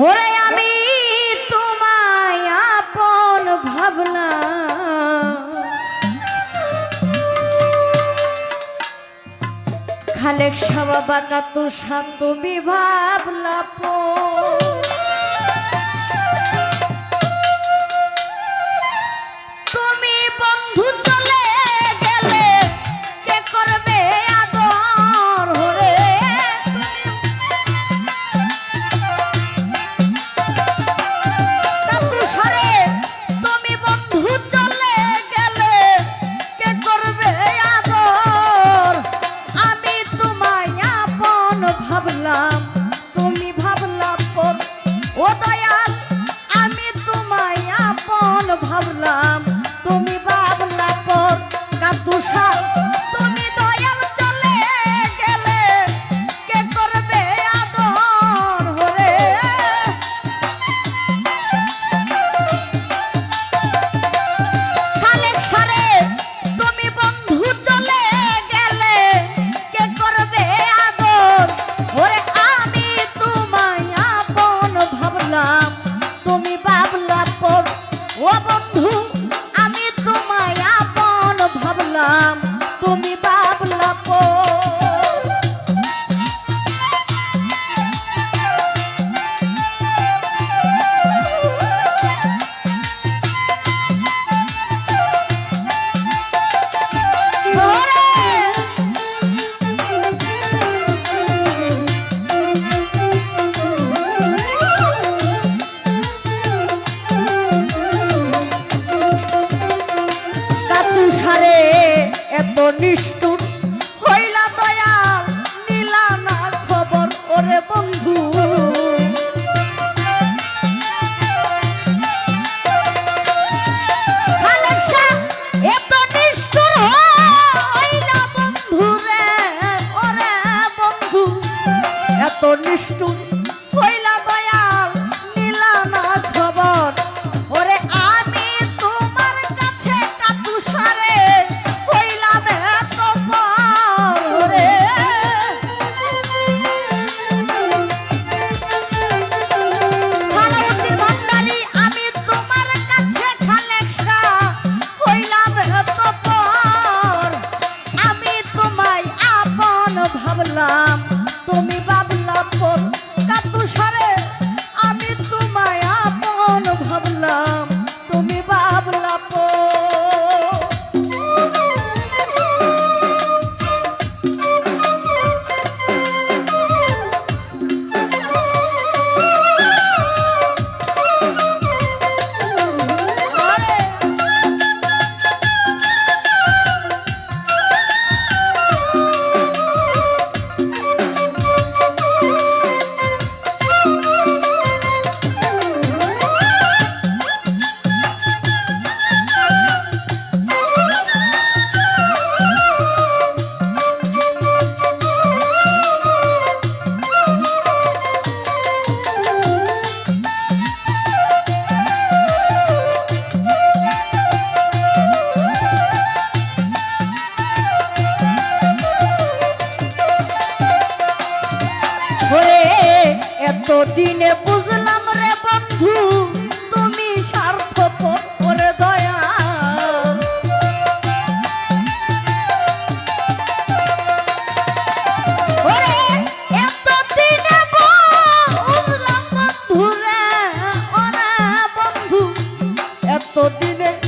ওরে আমি তোমায় আপন ভাবনা। খালেক সবা বাকা তো সাত বিভাবনা ভাবলা পো ভাবলাম sionista এতদিনে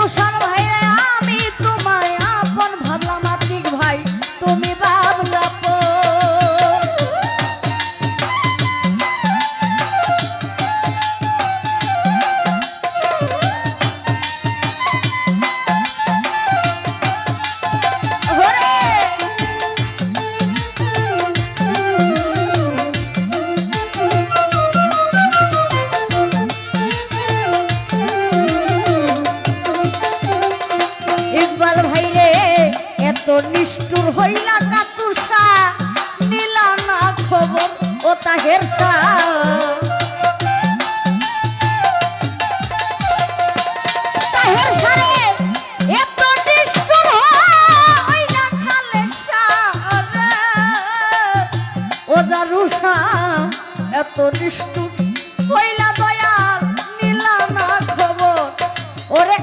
তুষার ভাই এত নিষ্ঠুর হইলা কাতুর শাহ নিলা না খবর ও তাহের শাহ তাহের শাহ রুষা এত নিষ্ঠুর হইলা দয়াল, নিলা না খবর। ওরে